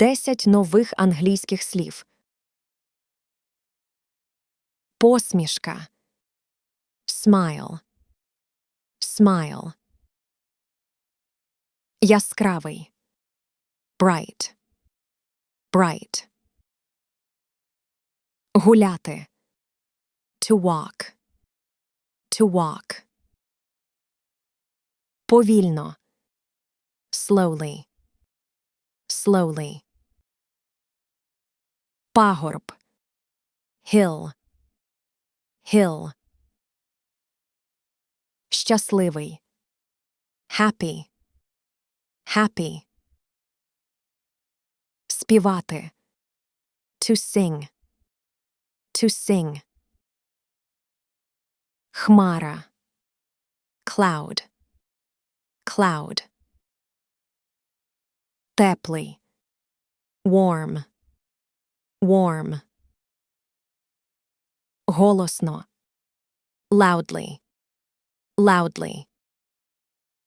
10 нових англійських слів. Посмішка. Smile. Smile. Яскравий. Bright. Bright. Гуляти. To walk. To walk. Повільно. Slowly. Slowly. Пагорб. Hill. Hill. Щасливий. Happy. Happy. Співати. To sing. To sing. Хмара. Cloud. Cloud. Теплий. Warm. Warm. Голосно. Loudly. Loudly.